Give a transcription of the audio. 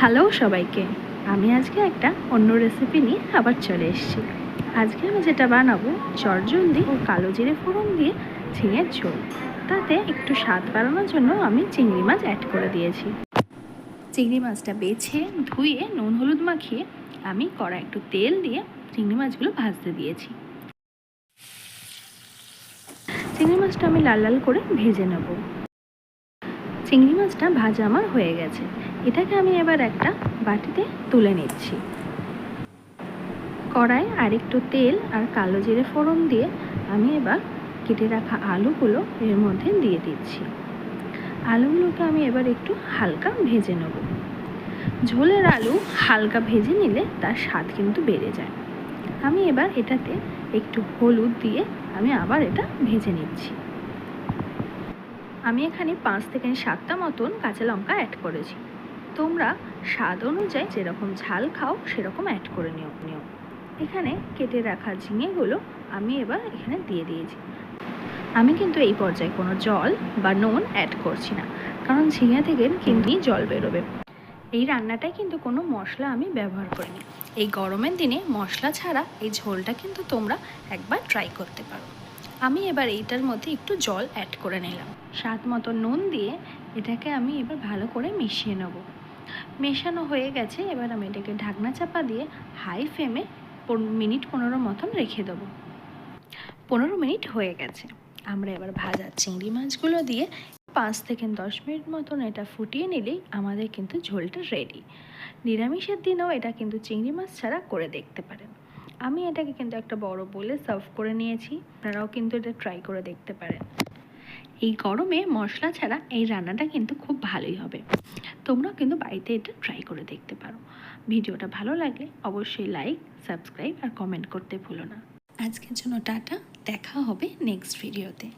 Hello সবাইকে। আমি আজকে একটা অন্য রেসিপি নিয়ে আবার চলে এসেছি। আজকে আমি যেটা বানাবো, চটজলদি ও কালো জিরে ফোড়ন দিয়ে ঝিঙের ঝোল। তাতে একটু স্বাদ বাড়ানোর জন্য আমি চিংড়ি মাছ অ্যাড করে দিয়েছি। চিংড়ি মাছটা বেছে, ধুয়ে, নুন হলুদ মাখিয়ে আমি কড়া একটু তেল দিয়ে চিংড়ি মাছগুলো ভাজতে দিয়েছি। চিংড়ি মাছটা আমি লাল লাল করে ভেজে নেব। চিংড়ি মাছটা ভাজা আমার হয়ে গেছে। এটাকে আমি এবার একটা বাটিতে তুলে নিচ্ছি। কড়াই আর একটু তেল আর কালো জিরে ফোড়ন দিয়ে আমি এবার কেটে রাখা আলুগুলো এর মধ্যে দিয়ে দিচ্ছি। আলুগুলোকে আমি এবার একটু হালকা ভেজে নেব। ঝোলের আলু হালকা ভেজে নিলে তার স্বাদ কিন্তু বেড়ে যায়। আমি এবার এটাতে একটু হলুদ দিয়ে আমি আবার এটা ভেজে নিচ্ছি। আমি এখানে পাঁচ থেকে সাতটা মতন কাঁচা লঙ্কা অ্যাড করেছি। তোমরা স্বাদ অনুযায়ী যেরকম ঝাল খাও, সেরকম অ্যাড করে নিও নিও। এখানে কেটে রাখা ঝিঙেগুলো আমি এবার এখানে দিয়ে দিয়েছি। আমি কিন্তু এই পর্যায়ে কোনো জল বা নুন অ্যাড করছি না, কারণ ঝিঙে থেকে কিন্তু জল বেরোবে। এই রান্নাটায় কিন্তু কোনো মশলা আমি ব্যবহার করিনি। এই গরমের দিনে মশলা ছাড়া এই ঝোলটা কিন্তু তোমরা একবার ট্রাই করতে পারো। আমি এবার এইটার মধ্যে একটু জল অ্যাড করে নিলাম। স্বাদ মতো নুন দিয়ে এটাকে আমি এবার ভালো করে মিশিয়ে নেব। মেশানো হয়ে গেছে, এবার আমি এটাকে ঢাকনা চাপা দিয়ে হাই ফ্লেমে মিনিট পনেরো মতন রেখে দেবো। পনেরো মিনিট হয়ে গেছে। আমরা এবার ভাজা চিংড়ি মাছগুলো দিয়ে পাঁচ থেকে দশ মিনিট মতন এটা ফুটিয়ে নিলেই আমাদের কিন্তু ঝোলটা রেডি নিরামিষের দিনেও এটা কিন্তু চিংড়ি মাছ ছাড়া করে দেখতে পারেন। আমি এটাকে কিন্তু একটা বড় বলে সার্ভ করে নিয়েছি। আপনারাও কিন্তু এটা ট্রাই করে দেখতে পারেন। এই গরমে মশলা ছাড়া এই রান্নাটা কিন্তু খুব ভালোই হবে। তোমরাও কিন্তু বাড়িতে এটা ট্রাই করে দেখতে পারো। ভিডিওটা ভালো লাগলে অবশ্যই লাইক, সাবস্ক্রাইব আর কমেন্ট করতে ভুলো না। আজকের জন্য টাটা। দেখা হবে নেক্সট ভিডিওতে।